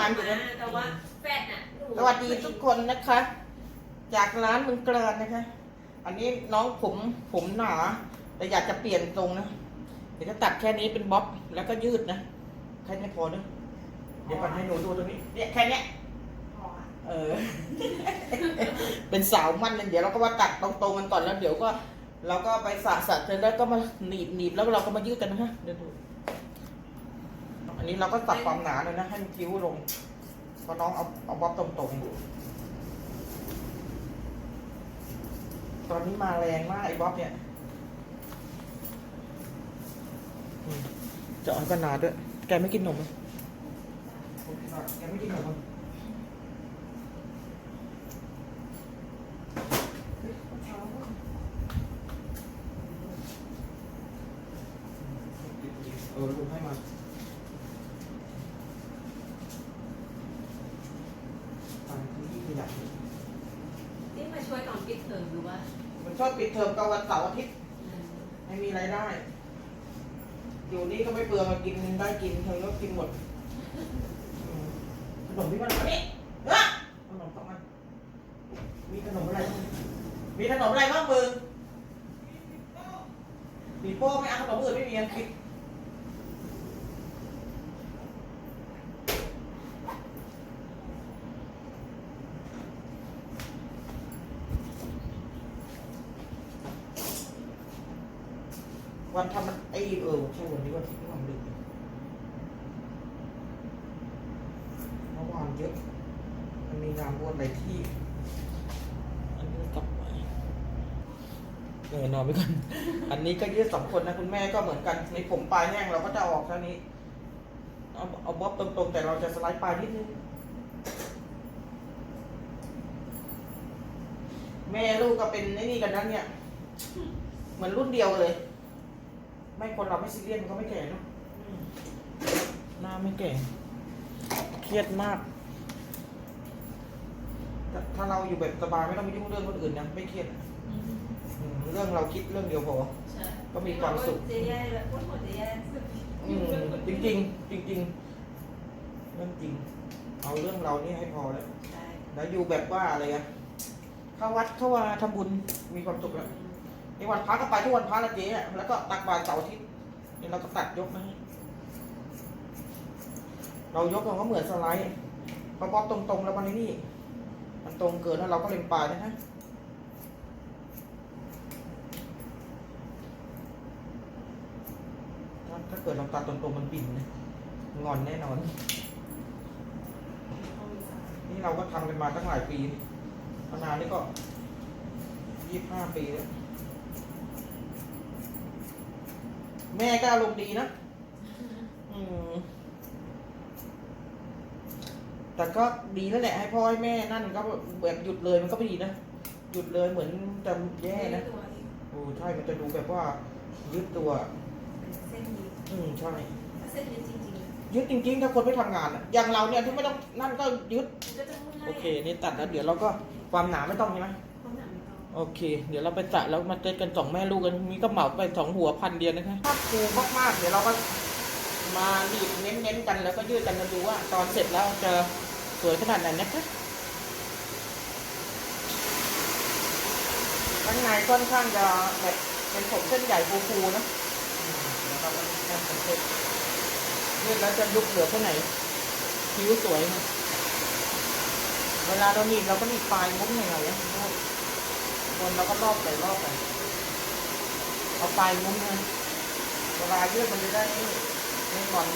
ร้านอยู่นะแต่ว่าแฟดน่ะหนูสวัสดีทุกคนนะคะ จากร้านเมืองกลานนะคะ อันนี้น้องผมผมหนาแต่อยากจะเปลี่ยนทรงนะเดี๋ยวจะตัดแค่นี้เป็นบ๊อบแล้วก็ยืดนะแค่นี้พอเนอะเดี๋ยวก่อนให้หนูดูตรงนี้เนี่ยแค่เนี้ยพออะเออ เป็นสาวมั่นเลยเดี๋ยวเราก็มาตัดตรงๆกันก่อนแล้ว เดี๋ยวก็ เราก็ไปสระสระเสร็จแล้วก็มาหนีบหนีบแล้วเราก็มายืดกันนะฮะเดี๋ยวดูอั นนี้เราก็ตัดความหนาเลยนะ ให้มันคิ้วลงเพราะน้องเอาเอาบ๊อบตรงๆ ตอนนี้มาแรงมากไอ้บ๊อบเนี่ยอืมเจาะให้ก็นาด้วย แกไม่กินนมไหมแกไม่กินนมมั้ยเออลุงให้มาตามที่ขยับ นี่มาช่วยตอนปิดเทอมหรือว่า มันชอบปิดเทอมกับวันเสาร์อาทิตย์ อืม ไม่มีรายได้ อยู่นี่ก็ไม่เป ลืองมากินได้กินเธอก็กินหมดอืมขนมที่มันอันนี้เออขนมสองอันมีขนมอะไรบ้างมีขนมอะไรบ้างมึงมีโป้ไม่เอาขนมอื่นไม่มีอันคิดวันทำมันไอเออใช่วันนี้วันที่ทำดึกเมื่อวานเยอะ มันมีงานบวชหลายที่ อันนี้กลับไปเออ นอนไปก่อน อันนี้ก็ยืดสองคนนะคุณแม่ก็เหมือนกันในผมปลายแห้งเราก็จะเอาออกเท่านี้ เอาเอาบ๊อบตรงๆ แต่เราจะสไลด์ปลายนิดนึง แม่ลูกก็เป็นไอ้นี่กันนั้นเนี่ย เหมือนรุ่นเดียวเลย ไม่คนเราไม่ซีเรียสมันก็ไม่แก่เนอะอืมหน้าไม่แก่ เครียดมากถ้าถ้าเราอยู่แบบสบายไม่ต้องไปยุ่งเรื่องคนอื่นนะไม่เครียดอะอืมอืม เรื่องเราคิดเรื่องเดียวพอ ใช่ก็มีความสุขเจ๊แย่เลยพูดหมดเจ๊แย่สุดอืมจริงจริงๆจริงๆเรื่องจริง เอาเรื่องเรานี่ให้พอแล้วใช่แล้วอยู่แบบว่าอะไรอะเข้าวัดเข้าวาทำบุญมีความสุขแล้วในวันพระก็ไปทุกวันพระละเจ๊อะแล้วก็ตักบาตรเสาร์อาทิตย์นี่เราก็ตัดยกมาให้เรายกเราก็เหมือนสไลด์พอป๊อปตรงๆแล้วมันนี่ มันตรงเกินแล้วเราก็เล็มปลายนะฮะ ถ้าถ้าเกิดเราตัดตรงๆมันบิ่นนะงอนแน่นอน นี่เราก็ทำกันมาตั้งหลายปีพนานนี่ก็ยี่ห้าปีแล้ว แม่ก็อารมณ์ดีนะอืมแต่ก็ดีแล้วแหละให้พ่อให้แม่นั่นก็แบบหยุดเลยมันก็ไม่ดีนะหยุดเลยเหมือนจะแย่นะตัวเองโอ้ใช่มันจะดูแบบว่ายึดตัวเป็นเส้นนี้ อืมใช่ถ้าเส้นนี้จริงๆอะยึดจริงๆ ถ้าคนไม่ทำงานอะอย่างเราเนี่ยที่ไม่ต้องนั่นก็ยึดมันก็จะเมื่อยโอเค นี่ตัดแล้วเดี๋ยวเราก็ความหนาไม่ต้องใช่ไหม ความหนาไม่ต้องโอเค เดี๋ยวเราไปตัดแล้วมาเต้นกันสองแม่ลูกกันมีก็เหมาไปสองหัวพันเดียวนะคะภาพฟูมากๆ เดี๋ยวเราก็มาดีดเน้นๆกันแล้วก็ยืดกันมาดูว่า ตอนเสร็จแล้วจะสวยขนาดไหนนะคะข้างในค่อนข้างจะแบบเป็นผมเส้นใหญ่ฟูๆนะอืม เดี๋ยวเราก็แค่ผมเส้นยืดแล้วจะยุบเหลือแค่ไหนคิ้วสวย เวลาเราหนีบเราก็หนีบปลายมุ้งหน่อยนะคนเราก็รอบไปรอบไปเอาปลายมุ้งนะเวลายืดมันจะได้ไม่ม่งอน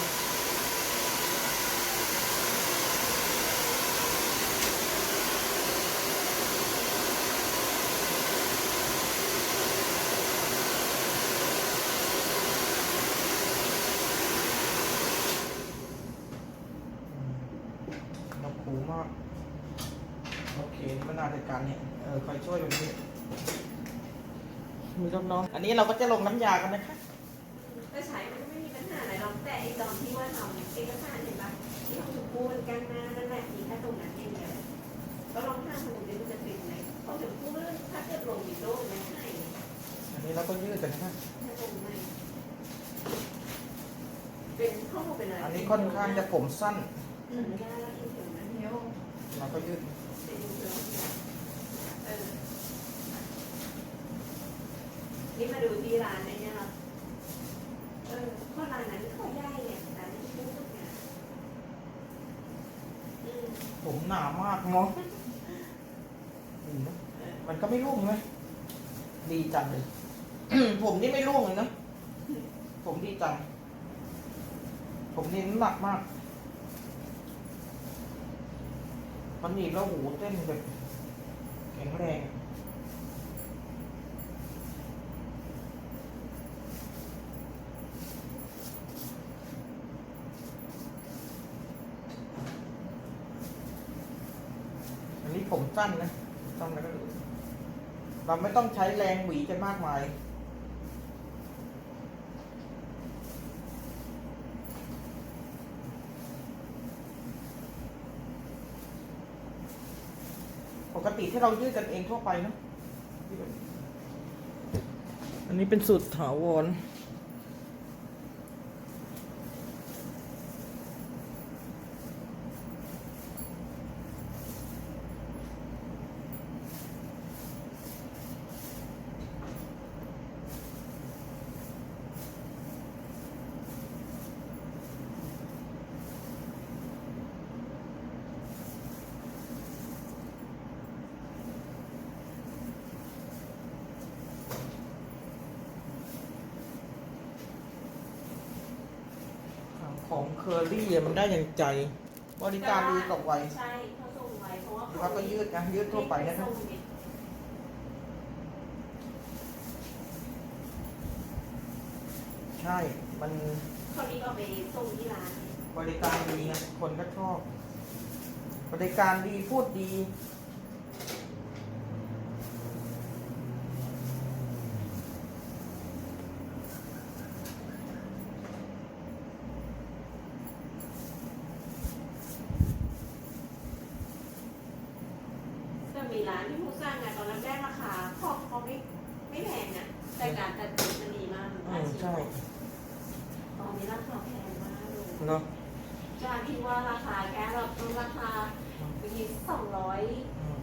กหูมากโอเคนี่ก็น่าจัดการเนี่ยเออคอยช่วยแบบนี้มีน้องๆอันนี้เราก็จะลงน้ำยากันนะคะก็ใช้มันก็ไม่มีปัญหาอะไรหรอกแต่ไอ้ตอนที่ว่าทำเอกสารเห็นปะที่ของถูกพูดกันมานั่นแหละมีแค่ตรงนั้นเองเลยก็ลองทำดูดิมันจะเป็นไหมเพราะถึงพูดเรื่องถ้าเกิดลงวิดีโอมันให้อันนี้เราก็ยืดกันนะคะถ้าตรงไหนเป็นข้อมูลเป็นอะไรอันนี้ค่อนข้างจะผมสั้น เดียวเราก็ยืดเป็นเรื่องเออนี่มาดูที่ร้านนี้นะครับเออเพราะร้านนั้นเขาได้เนี่ยร้านนี้พูดเนี่ยอืมผมหนามากมองดีนะมันก็ไม่ร่วงไหมดีจังเลย ผมนี่ไม่ร่วงเลยนะ ผมดีจัง ผมนี่น้ำหนักมาก มันหนีบแล้วหูเต้นแบบแข็งแรงอันนี้ผมสั้นนะสั้นแล้วก็เราไม่ต้องใช้แรงหวีกันมากมาย กติที่เรายืดกันเองทั่วไปเนาะอันนี้เป็นสูตรถาวร ของเคอรี่อะมันได้อย่างใจ บริการดีกับไวใช่เขาส่งไว้เพราะว่าหรือว่าก็ยืดนะยืดทั่วไปนะครับ ใช่ มันเขานี่ก็ไปส่งที่ร้านบริการดีไงคนก็ชอบ บริการดีพูดดี ก็มี ร้านที่ผู้สร้างไงตอนนั้นได้ราคาของเขาไม่ไม่แพงนะแต่การตัดสินมันดีมากอืมใช่ตอนนี้ราคาแพงมากเลยเนาะจากที่ว่าราคาแค่เราต้องราคาบางทีสองร้อยอืม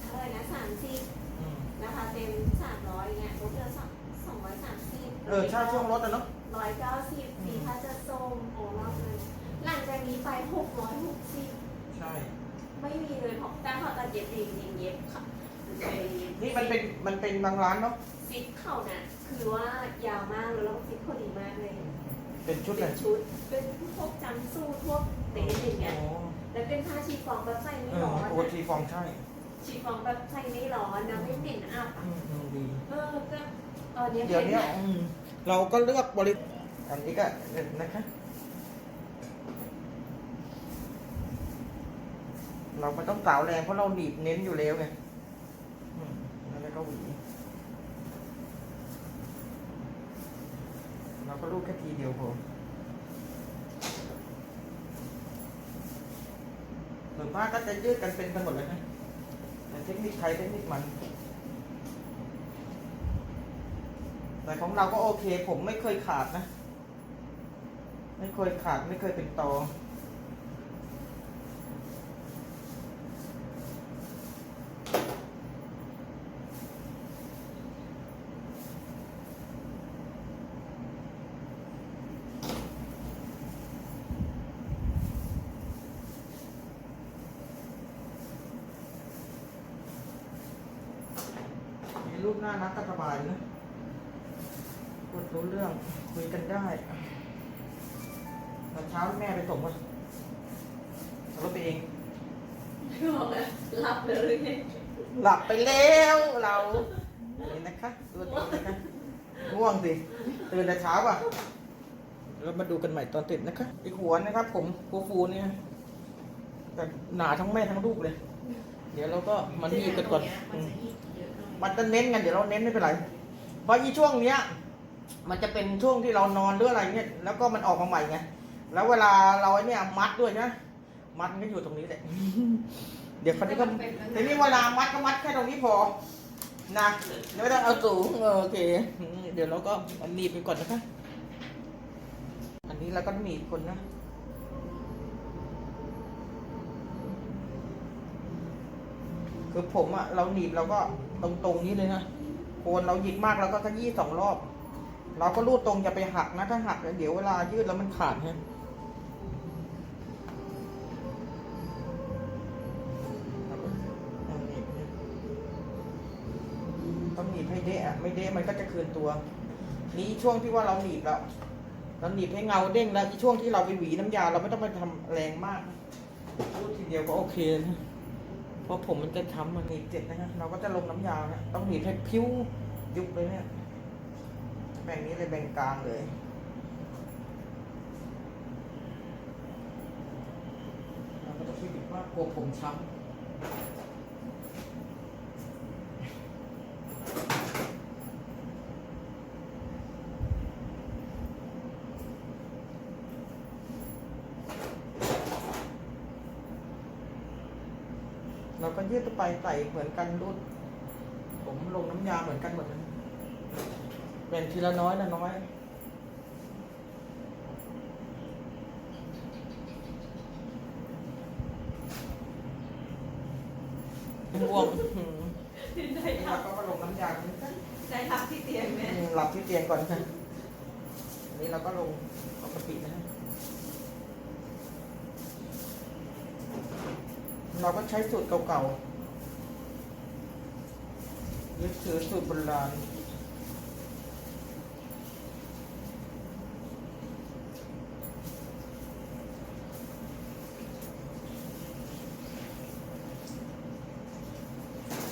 เท่าไหร่นะสามสิบอืมราคาเต็มสามร้อยเนี่ยลดเหลือสองสองร้อยสามสิบเออใช่ช่วงรถอะเนาะ ร้อยเก้าสิบสีถ้าจะส้มโอ้รอบเลยหลังจากนี้ไปหกร้อยหกสิบ ใช่ ไม่มีเลยเพราะแต่ เขาตัดเย็บเองเองเย็บค่ะนี่มันเป็นมันเป็นบางร้านเนาะซิปเข่าน่ะคือว่ายาวมากเลยแล้วก็ซิปพอดีมากเลย เป็นชุดเลเป็ยนชุด เป็นพวกจำสู้พวกเตะอย่างเงี้ยโอ้แล้วเป็นผ้าชีฟองแบบใส่ไม่เออร้อนโออะทีฟองใช่ชีฟองแบบใส่ไม่ร้อนนะไม่เหม็นอับอะอืมอืมดี เออก็ตอนนี้เดี๋ยวเนี้ยอืมเราก็เลือกบริอันนี้ก็นะคะ เราไม่ต้องสาวแรงเพราะเราหนีบเน้นอยู่แล้วไงแล้วก็หวีเราก็ลูกแค่ทีเดียวพอส่วนมากก็จะยืดกันเป็นกันหมดเลยนะแต่เทคนิคใครเทคนิคมัน แต่ของเราก็โอเค ผมไม่เคยขาดนะ ไม่เคยขาดไม่เคยเป็นตอ รูปหน้านักก็สบายนะพูดรู้เรื่องคุยกันได้ตอนเช้าแม่ไปส่งว่าเอารถไปเองบอกเลยรับเลยหลับไปแล้วเรานี่นะคะดูดีนะคะง่วงสิตื่นแต่เช้าป่ะเรามาดูกันใหม่ตอนตื่นนะคะอีกหัวนะครับ ผมฟูฟูๆเนี่ยแต่หนาทั้งแม่ทั้งลูกเลย เดี๋ยวเราก็มานี่กันก่อนอื มันจะเน้นกันเดี๋ยวเราเน้นไม่เป็นไรเพราะอีช่วงเนี้ย มันจะเป็นช่วงที่เรานอนหรืออะไรเนี่ยแล้วก็มันออกมาใหม่ไงแล้วเวลาเราเนี่ยมัดด้วยนะมัดก็อยู่ตรงนี้แหละเดี๋ยวคนนี้ก็ทีนี้เวลามัดก็มัดแค่ตรงนี้พอนะไม่ต้องเอาสูงโอเค เดี๋ยวเราก็หนีบไปก่อนนะคะ อันนี้เราก็หนีบคนนะคือผมอะเราหนีบเราก็ ตรงตรงๆนี้เลยนะโคนเราหยิกมากเราก็ขยี้สองรอบ เราก็รูดตรงอย่าไปหักนะถ้าหักเดี๋ยวเวลายืดแล้วมันขาดฮะต้องหนีบให้เดะอะไม่เดะมันก็จะคืนตัว นี้ช่วงที่ว่าเราหนีบแล้วเราหนีบให้เงาเด้งแล้วช่วงที่เราไปหวีน้ำยา เราไม่ต้องไปทำแรงมากรูดทีเดียวก็โอเคนะ เพราะผมมันจะช้ำมันหนีบเจ็บนะฮะเราก็จะลงน้ำยาเนี่ยต้องหนีบให้พิ้วยุบเลยเนี่ยแบ่งนี้เลยแบ่งกลางเลยเราก็จะคิดอีกว่ากลัวผมช้ำ เราก็ยืดไปใส่เหมือนกันรุ่น ผมลงน้ำยาเหมือนกันหมดเลยแบ่งทีละน้อยละน้อยง่วงอืมได้นี่ทัเราบก็มาลงน้ำยากันกันได้ทับที่เตียงไหมหลับที่เตียงก่อนค่ะนนี้เราก็ลงปกตินะฮะ เราก็ใช้สูตรเก่าๆยึดถือสูตรโบราณ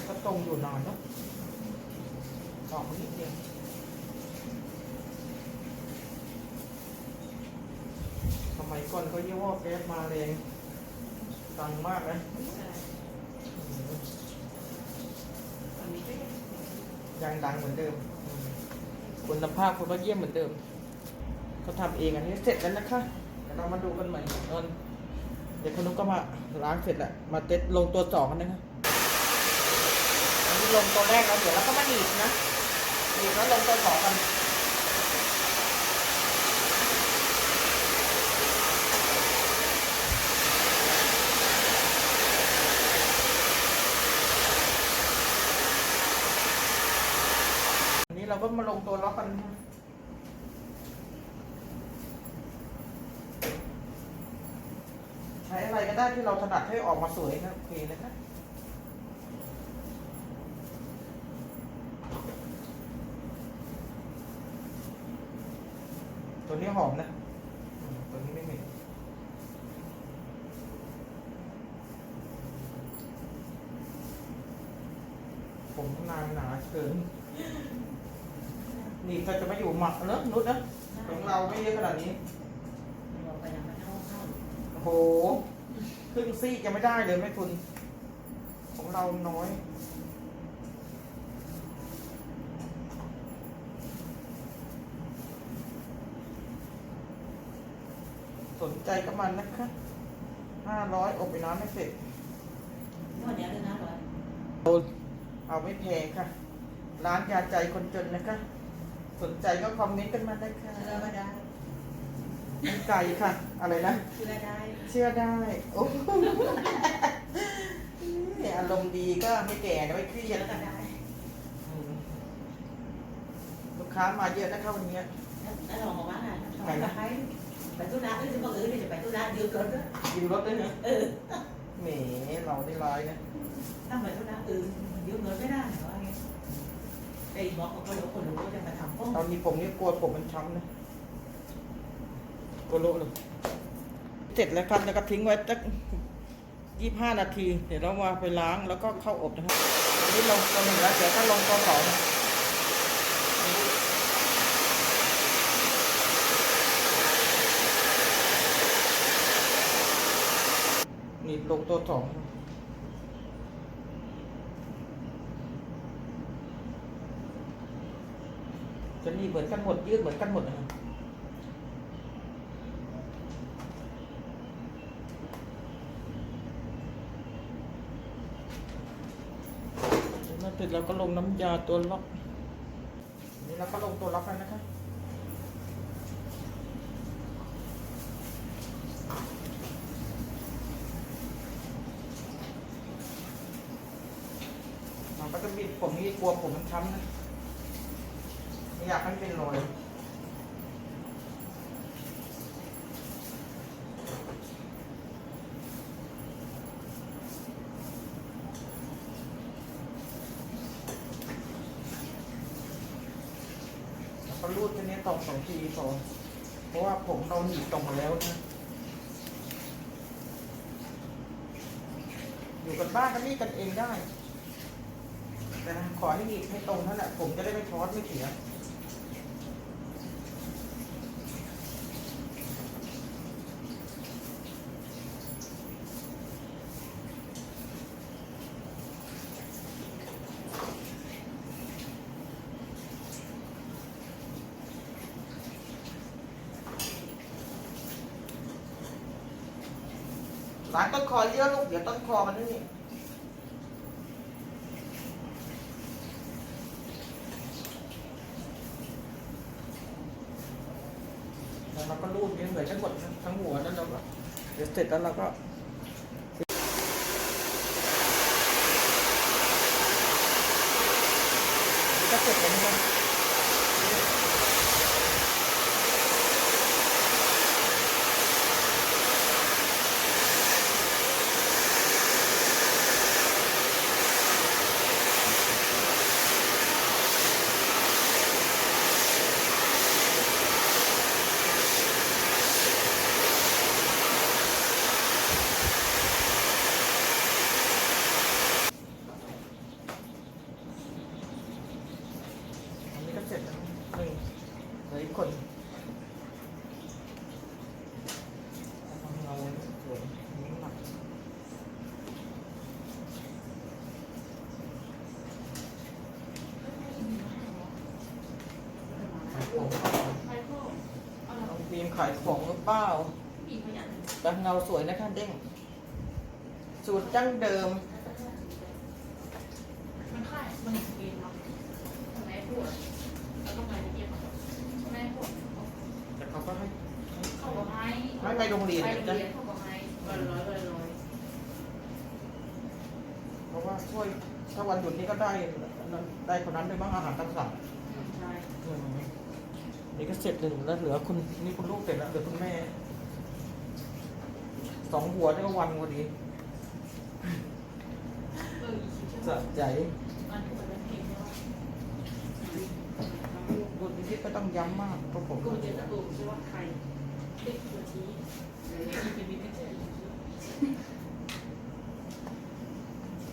ก็ตรงอยู่นานเนอะออกนิดเดียวสมัยก่อนเขายี่ห้อแก๊สมาแรง ดังมากนะใช่อืมตอนนี้ก็ยังยังดังเหมือนเดิมอืมคุณภาพคุณภาพเยี่ยมเหมือนเดิมเขาทำเองอันนี้เสร็จแล้วนะคะเดี๋ยวเรามาดูกันใหม่ตอนเดี๋ยวคุณนุกก็มาล้างเสร็จแล้วมาเต็ดลงตัวสองกันนะคะอันนี้ลงตัวแรกแล้วเดี๋ยวเราก็มาหนีบนะหนีบแล้วลงตัวสองกัน อันนี้เราก็มาลงตัวล็อกกันใช้อะไรก็ได้ที่เราถนัดให้ออกมาสวยนะโอเคนะคะตัวนี้หอมนะตัวนี้ไม่เหม็นผมนางหนาเกิน นี่ก็จะมาอยู่หมักเนอะนุชนะของเราไม่เยอะขนาดนี้เราไปยังไม่เท่าเท่าโอ้โหครึ่งซี่จะไม่ได้เลยไม่คุณของเราน้อยสนใจก็มันนะคะห้าร้อยอบไปน้ำไม่เสร็จวันนี้เลยนะเหรอเอาเอาไม่แพงค่ะ ร้านยาใจคนจนนะคะ สนใจก็คอมเมนต์กันมาได้ค่ะเชื่อมาได้ไม่ไกลค่ะ อะไรนะ เชื่อได้ เชื่อได้ โอ้โหอารมณ์ดีก็ไม่แก่นะไม่เครียเชื่ดอกันได้อืมลูกค้ามาเยอะนะคะวันนี้แล้วเราบอกว่าไงไปไปไปธุระไม่ถึงบอกเออจะไปธุระเดียวกันด้วยกินรถด้วยนะเออแหมเราได้ร้ายนะถ้าไปธุระเออเดี๋ยวเงินไม่ได้เหรอ ไอ้บอกเขาก็รู้คนรู้ว่าจะมาทำห้องตอนนี้ผมนี่กลัวผมมันช้ำนะกลัวโลเลยเสร็จแล้วครับแล้วก็ทิ้งไว้สักยี่ห้านาที เดี๋ยวเรามาไปล้างแล้วก็เข้าอบนะครับอันนี้ลงตัวหนึ่งแล้วเดี๋ยวถ้าลงตัวสองนี่ลงตัวสอง จะนี่เหมือนกันหมดยืดเหมือนกันหมดนะครับแล้วเสร็จแล้วก็ลงน้ำยาตัวล็อกนี่เราก็ลงตัวล็อกแล้วนะคะเขาจะบิดผมนี่กลัวผมมันช้ำนะไม่ อยากให้มันเป็นรอยแล้วก็รูดแค่นี้ตรงสองทีพอเพราะว่าผมเราหนีบตรงมาแล้วนะ อยู่กันบ้านกันนี่กันเองได้ แต่ขอให้หนีบให้ตรงเท่านั้นแหละผมจะได้ไม่ช็อตไม่เสีย หลานต้นคอ เยอะลูกเดี๋ยวต้นคอมันนี่แล้วเราก็รูดเนี่ยเหมือนทั้งหมดทั้งหัวนั่นเราก็เดี๋ยวเสร็จแล้วเราก็นี่ก็เสร็จแล้วนะครับอันนี้ก็เสร็จแล้วหนึ่งเหลืออีกคนทำเงาสวยอันนี้หนักขายของ ไมเคิลเอาละ น้องฟิล์ม ขายของหรือเปล่าแต่เงาสวยนะคะเด้ง สูตรดั้งเดิม มันค่ายมันเองมั้งทำไมปวดแล้วก็มาเยี่ยมทำไมปวดแต่เขาก็ให้เขากับไม้ไม่ไปโรงเรียนไปโรงเรียนเขาบไม้ร้ร้อยร้อยร้อยเพราะว่าช่วยถ้าวันหยุดนี้ก็ได้ได้คนนั้นด้วยบ้างอาหารตามสั่งอืมใช่ นี่ก็เสร็จหนึ่งแล้วเหลือคุณนี่คุณลูกเสร็จแล้วเหลือคุณแม่สองหัวได้ก็วันพอดีเอออีกชิ้นสะใจอันนี้มันเป็นเพลงว่าดูดิที่ก็ต้องย้ำมากเพราะผมกูเจอตะตูชื่อว่าใครเด็กตัวชี้อีกเป็นมิตรเจออีก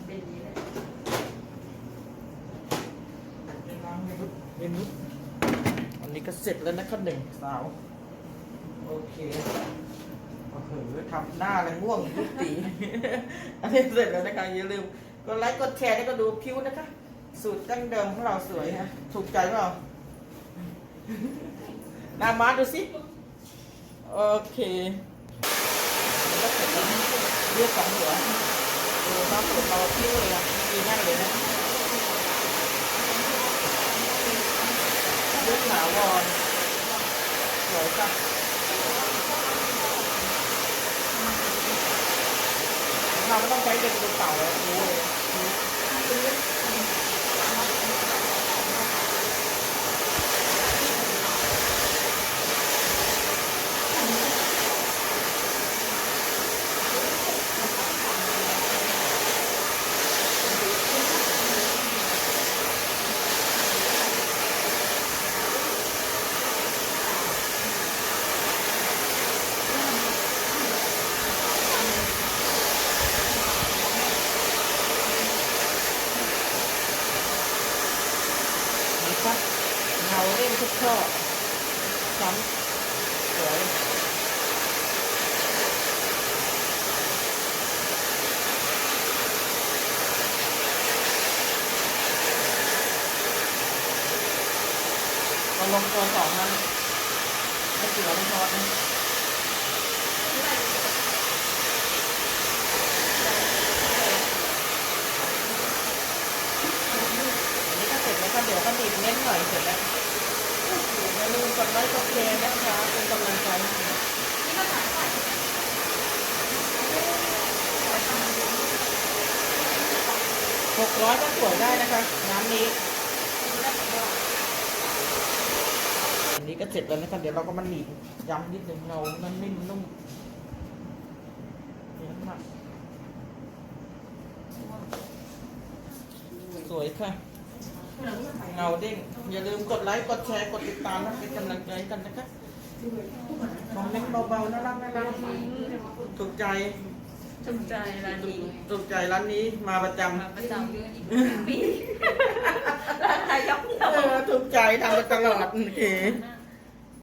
เป็นนี้แหละเป็นล้างเมนุษเมนุษอั นี้ก็เสร็จแล้วนะครับหนึ่งสาว โอเคโอ้โหทำหน้าอะไรง่วงยุติอันนี้เสร็จแล้วนะคะอย่าลืมกดไลค์กดแชร์แล้วก็ดูคิ้วนะคะ สูตรดั้งเดิมของเราสวยฮะถูกใจเปล่าหนามาดูสิ โอเคก็เสร็จแล้วเรียกสองหัวเออมาสูตรเราคิ้วเลยอะดีแน่เลยนะ เลือกหนาวอนสวยจ้ะเราไม่ต้องใช้เป็นดูเต่าแล้วรู้เลยนะครับเงาเล่น ทุกช่อซ้ำสวยลงตัวสองนะไม่เกี่ยวไม่ทอดนะอันนี้ก็เสร็จแล้วก็เดี๋ยวก็บีบเน้นหน่อยเสร็จแล้ว อย่าลืมกดไลค์กดแชร์นะคะเป็นกำลังใจหกร้อยก็สวยได้นะคะ น้ำนี้อันนี้ก็เสร็จแล้วนะคะเดี๋ยวเราก็มาหนีบย้ำนิดนึงเรานั่นนิ่มนุ่มเห็นไหมสวยค่ะเงาเด้ง อย่าลืมกดไลค์กดแชร์กดติดตามนะเป็นกำลังใจกันนะคะคอมเมนต์เบาๆน่ารักน่ารักถูกใจถูกใจร้านนี้ถูกใจร้านนี้มาประจมาประจำปีร้านนายกำเออถูกใจทำมาตลอดโอเค